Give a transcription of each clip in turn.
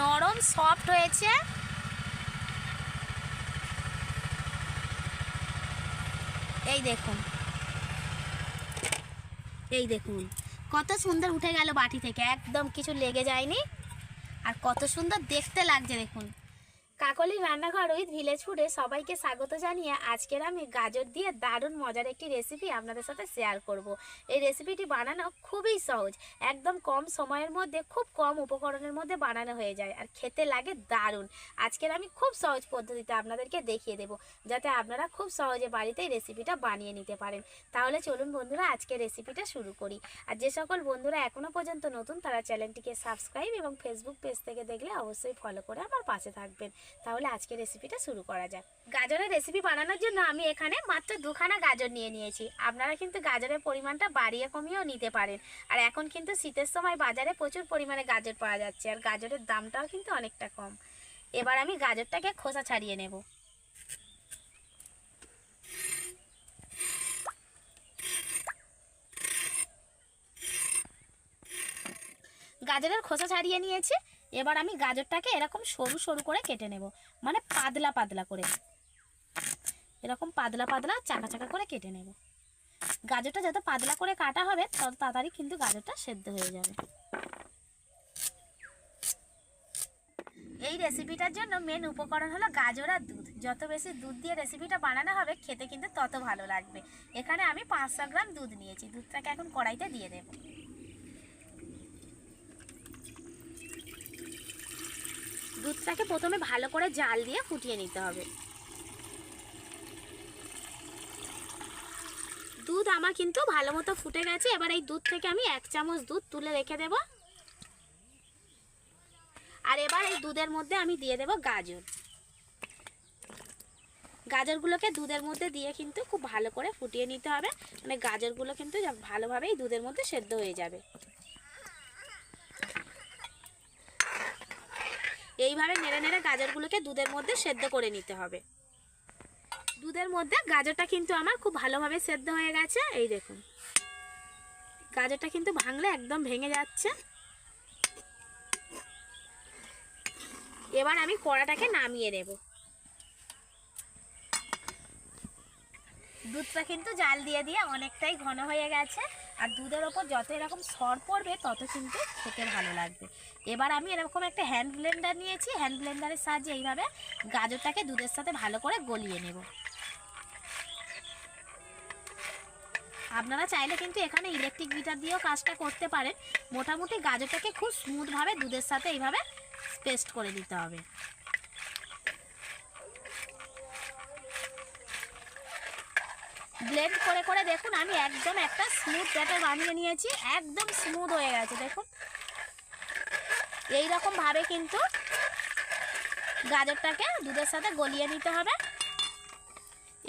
নরম, সফট হয়েছে। এই দেখুন। এই দেখুন, কত সুন্দর উঠে গেল বাটি থেকে। একদম কিছু লেগে যায়নি। আর কত সুন্দর দেখতে লাগছে, দেখুন। কাকলি রান্নাঘর উইথ ভিলেজ ফুডে সবাইকে স্বাগত জানিয়ে আজকের আমি গাজর দিয়ে দারুণ মজার একটি রেসিপি আপনাদের সাথে শেয়ার করব। এই রেসিপিটি বানানো খুবই সহজ, একদম কম সময়ের মধ্যে, খুব কম উপকরণের মধ্যে বানানো হয়ে যায় আর খেতে লাগে দারুণ। আজকের আমি খুব সহজ পদ্ধতিতে আপনাদেরকে দেখিয়ে দেব, যাতে আপনারা খুব সহজে বাড়িতে রেসিপিটা বানিয়ে নিতে পারেন। তাহলে চলুন বন্ধুরা আজকে রেসিপিটা শুরু করি। আর যে সকল বন্ধুরা এখনও পর্যন্ত নতুন, তারা চ্যানেলটিকে সাবস্ক্রাইব এবং ফেসবুক পেজ থেকে দেখলে অবশ্যই ফলো করে আমার পাশে থাকবেন। তাহলে আজকে রেসিপিটা শুরু করা যাক। গাজরের রেসিপি বানানোর জন্য আমি এখানে মাত্র দুখানা গাজর নিয়ে নিয়েছি। আপনারা কিন্তু গাজরের পরিমাণটা বাড়িয়ে কমিয়েও নিতে পারেন। আর এখন কিন্তু শীতের সময় বাজারে প্রচুর পরিমাণে গাজর পাওয়া যাচ্ছে, আর গাজরের দামটাও কিন্তু অনেকটা কম। এবার আমি গাজরটাকে খোসা ছাড়িয়ে নেব। গাজরের খোসা ছাড়িয়ে নিয়েছি। এবার আমি গাজরটাকে এরকম সরু সরু করে কেটে নেব। মানে পাতলা পাতলা করে। এরকম পাতলা পাতলা চাকা চাকা করে কেটে নেব। গাজরটা যত পাতলা করে কাটা হবে, তত তাড়াতাড়ি কিন্তু গাজরটা সেদ্ধ হয়ে যাবে। এই রেসিপিটার জন্য মেন উপকরণ হলো গাজর আর দুধ। যত বেশি দুধ দিয়ে রেসিপিটা বানানো হবে, খেতে কিন্তু তত ভালো লাগবে। এখানে আমি পাঁচশো গ্রাম দুধ নিয়েছি। দুধটাকে এখন কড়াইতে দিয়ে দেবো। দুধটাকে প্রথমে ভালো করে জাল দিয়ে ফুটিয়ে নিতে হবে। দুধ আমার কিন্তু ভালো মতো ফুটে গেছে। এবার এই দুধ থেকে আমি এক চামচ দুধ তুলে রেখে দেব। আর এবার এই দুধের মধ্যে আমি দিয়ে দেব গাজর। গাজরগুলোকে দুধের মধ্যে দিয়ে কিন্তু খুব ভালো করে ফুটিয়ে নিতে হবে। মানে গাজরগুলো কিন্তু ভালোভাবেই দুধের মধ্যে সেদ্ধ হয়ে যাবে। এইভাবে নেড়ে নেড়ে গাজরগুলোকে দুধের মধ্যে সেদ্ধ করে নিতে হবে। দুধের মধ্যে গাজরটা কিন্তু আমার খুব ভালোভাবে সেদ্ধ হয়ে গেছে। এই দেখুন। গাজরটা কিন্তু ভাঙলে একদম ভেঙে যাচ্ছে। এবার আমি কড়াটাকে নামিয়ে নেব। দুধটা কিন্তু জাল দিয়ে দিয়ে অনেকটাই ঘন হয়ে গেছে। আর দুধের ওপর যত এরকম সর পড়বে, তত কিন্তু খেতে ভালো লাগবে। এবার আমি এরকম একটা হ্যান্ড ব্লেন্ডার নিয়েছি। হ্যান্ড ব্লেন্ডারের সাহায্যে এইভাবে গাজরটাকে দুধের সাথে ভালো করে গলিয়ে নেব। আপনারা চাইলে কিন্তু এখানে ইলেকট্রিক গিটার দিয়েও কাজটা করতে পারেন। মোটামুটি গাজরটাকে খুব স্মুথভাবে দুধের সাথে এইভাবে পেস্ট করে দিতে হবে। ব্লেন্ড করে করে দেখুন, আমি একদম একটা স্মুথ ব্যাটার বানিয়ে নিয়েছি, একদম স্মুথ হয়ে গেছে, দেখুন। এই ভাবে কিন্তু গাজরটাকে দুধের সাথে গলিয়ে নিতে হবে।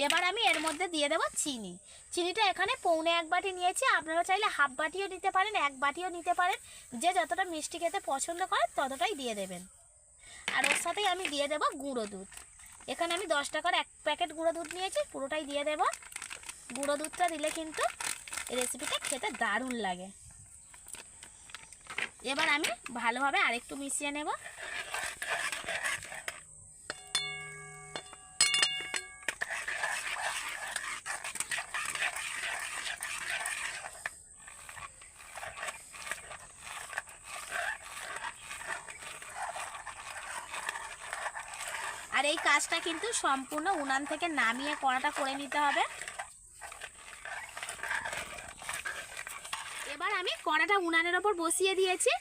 এবার আমি এর মধ্যে দিয়ে দেবো চিনি। চিনিটা এখানে পৌনে এক বাটি নিয়েছি, আপনারা চাইলে হাফ বাটিও নিতে পারেন, এক বাটিও নিতে পারেন, যে যতটা মিষ্টি খেতে পছন্দ করে ততটাই দিয়ে দেবেন। আর ওর সাথেই আমি দিয়ে দেবো গুঁড়ো দুধ। এখানে আমি দশ টাকার এক প্যাকেট গুঁড়ো দুধ নিয়েছি, পুরোটাই দিয়ে দেবো। গুঁড়ো দুধটা দিলে কিন্তু রেসিপিটা খেতে দারুণ লাগে। এবার আমি ভালোভাবে আরেকটু মিশিয়ে নেব। আর এই কাজটা কিন্তু সম্পূর্ণ উনান থেকে নামিয়ে কড়াটা করে নিতে হবে এবার আমি কড়াটা উনানের ওপর বসিয়ে দিয়েছি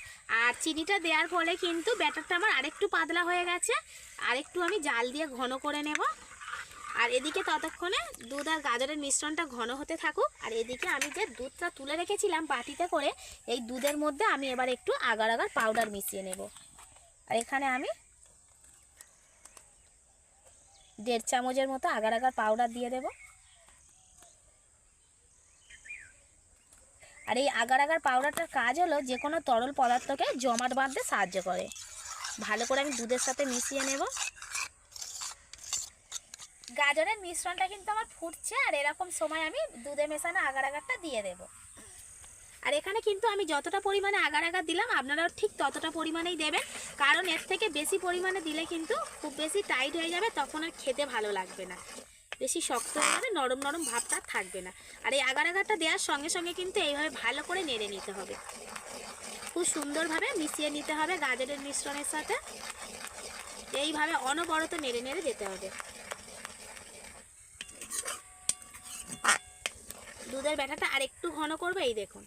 আর চিনিটা দেওয়ার ফলে কিন্তু ব্যাটারটা আমার আরেকটু পাতলা হয়ে গেছে। আরেকটু আমি জাল দিয়ে ঘন করে নেব। আর এদিকে ততক্ষণে দুধ আর গাজরের মিশ্রণটা ঘন হতে থাকুক। আর এদিকে আমি যে দুধটা তুলে রেখেছিলাম বাটিতে করে, এই দুধের মধ্যে আমি এবার একটু আগার আগার পাউডার মিশিয়ে নেব। আর এখানে আমি দেড় চামচের মতো আগার আগার পাউডার দিয়ে দেবো। আর এই আগার আগার পাউডারটার কাজ হলো যে কোনো তরল পদার্থকে জমাট বাঁধতে সাহায্য করে। ভালো করে আমি দুধের সাথে মিশিয়ে নেব। গাজরের মিশ্রণটা কিন্তু আমার ফুটছে আর এরকম সময় আমি দুধে মেশানো আগার আগারটা দিয়ে দেব। আর এখানে কিন্তু আমি যতটা পরিমাণে আগার আগার দিলাম, আপনারাও ঠিক ততটা পরিমাণেই দেবেন। কারণ এর থেকে বেশি পরিমাণে দিলে কিন্তু খুব বেশি টাইট হয়ে যাবে, তখন আর খেতে ভালো লাগবে না। বেশি শক্ত হয়ে যাবে, নরম নরম ভাবটা থাকবে না। আর এই আগার আগারটা দেওয়ার সঙ্গে সঙ্গে কিন্তু এইভাবে ভালো করে নেড়ে নিতে হবে। খুব সুন্দরভাবে মিশিয়ে নিতে হবে গাজরের মিশ্রণের সাথে। এইভাবে অনবরত নেড়ে নেড়ে যেতে হবে। দুধের ব্যাটাটা আর একটু ঘন করবে, এই দেখুন।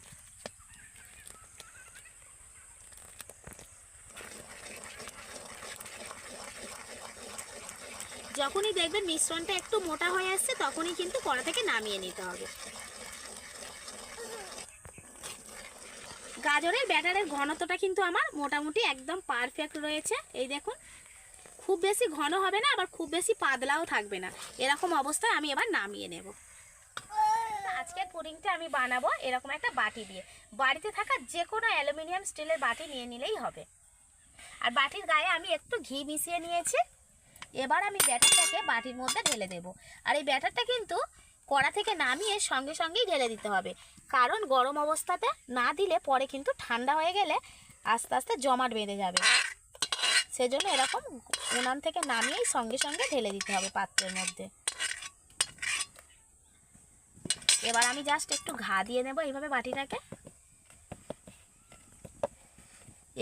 যখনই দেখবেন মিশ্রণটা একটু মোটা হয়ে আসছে, তখনই কিন্তু কড়া থেকে নামিয়ে নিতে হবে। গাজরের ব্যাটারের ঘনত্বটা কিন্তু আমার মোটামুটি একদম পারফেক্ট রয়েছে। এই দেখুন, খুব বেশি ঘন হবে না, আবার খুব বেশি পাতলাও থাকবে না। এরকম অবস্থায় আমি এবার নামিয়ে নেব। আজকের পুডিংটা আমি বানাবো এরকম একটা বাটি দিয়ে। বাড়িতে থাকা যে কোনো অ্যালুমিনিয়াম স্টিলের বাটি নিয়ে নিলেই হবে। আর বাটির গায়ে আমি একটু ঘি মিশিয়ে নিয়েছি। এবার আমি ব্যাটারটাকে বাটির মধ্যে ঢেলে দেব। আর এই ব্যাটারটা কিন্তু কড়া থেকে নামিয়ে সঙ্গে সঙ্গেই ঢেলে দিতে হবে। কারণ গরম অবস্থাতে না দিলে পরে কিন্তু ঠান্ডা হয়ে গেলে আস্তে আস্তে জমাট বেঁধে যাবে। সেজন্য এরকম উনান থেকে নামিয়েই সঙ্গে সঙ্গে ঢেলে দিতে হবে পাত্রের মধ্যে। এবার আমি জাস্ট একটু ঘা দিয়ে নেব এইভাবে বাটিটাকে।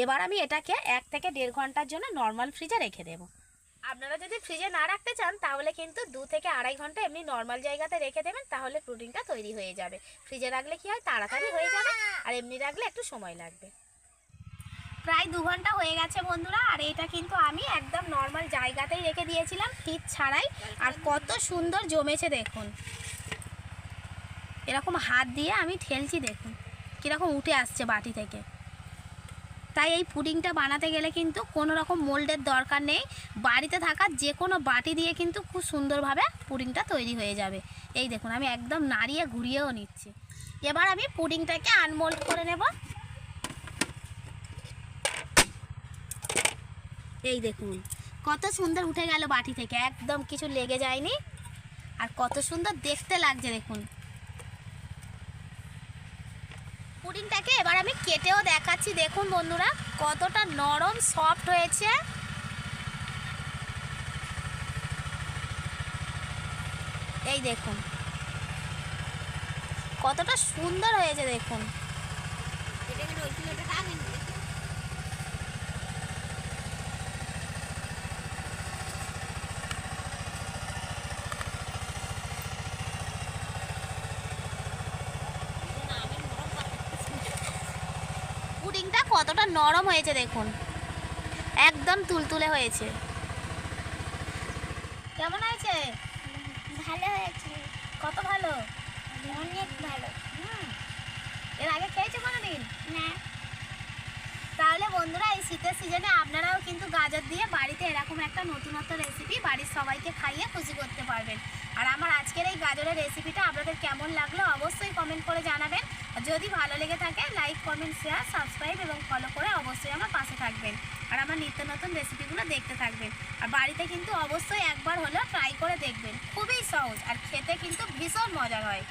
এবার আমি এটাকে এক থেকে দেড় ঘণ্টার জন্য নর্মাল ফ্রিজে রেখে দেবো। আপনারা যদি ফ্রিজে না রাখতে চান, তাহলে কিন্তু দু থেকে আড়াই ঘণ্টা এমনি নর্মাল জায়গাতে রেখে দেবেন, তাহলে প্রোটিনটা তৈরি হয়ে যাবে। ফ্রিজে রাখলে কি হয়? তাড়াতাড়ি হয়ে যাবে, আর এমনি রাখলে একটু সময় লাগবে। প্রায় দু ঘণ্টা হয়ে গেছে বন্ধুরা, আর এটা কিন্তু আমি একদম নর্মাল জায়গাতেই রেখে দিয়েছিলাম ফ্রিজ ছাড়াই। আর কত সুন্দর জমেছে দেখুন। এরকম হাত দিয়ে আমি ঠেলছি দেখুন, কীরকম উঠে আসছে বাটি থেকে। তাই এই পুডিংটা বানাতে গেলে কিন্তু কোনো রকম মোল্ডের দরকার নেই। বাড়িতে থাকা যে কোনো বাটি দিয়ে কিন্তু খুব সুন্দরভাবে পুডিংটা তৈরি হয়ে যাবে। এই দেখুন, আমি একদম নাড়িয়ে ঘুরিয়েও নিচ্ছি। এবার আমি পুডিংটাকে আনমোল্ড করে নেব। এই দেখুন, কত সুন্দর উঠে গেল বাটি থেকে। একদম কিছু লেগে যায়নি। আর কত সুন্দর দেখতে লাগছে, দেখুন। পুডিংটাকে এবার আমি কেটেও দেখাচ্ছি। দেখুন বন্ধুরা, কতটা নরম সফট হয়েছে। এই দেখুন, কতটা সুন্দর হয়েছে দেখুন। পুডিংটা কতটা নরম হয়েছে দেখুন। একদম তুলতুলে হয়েছে। কেমন হয়েছে? ভালো হয়েছে। কত ভালো? অনেক ভালো। হুম। এর আগে খেয়েছো কোনোদিন? না। তাহলে বন্ধুরা এই শীতের সিজনে আপনারাও কিন্তু গাজর দিয়ে বাড়িতে এরকম একটা নতুনত্ব রেসিপি বাড়ির সবাইকে খাইয়ে খুশি করতে পারবেন। আর আমার আজকের এই গাজরের রেসিপিটা আপনাদের কেমন লাগল অবশ্যই কমেন্ট করে জানাবেন। যদি ভালো লেগে থাকে লাইক কমেন্ট শেয়ার সাবস্ক্রাইব এবং ফলো করে অবশ্যই আমার পাশে থাকবেন। আর আমার নিত্য নতুন রেসিপিগুলো দেখতে থাকবেন। আর বাড়িতে কিন্তু অবশ্যই একবার হলেও ট্রাই করে দেখবেন। খুবই সহজ আর খেতে কিন্তু ভীষণ মজার হয়।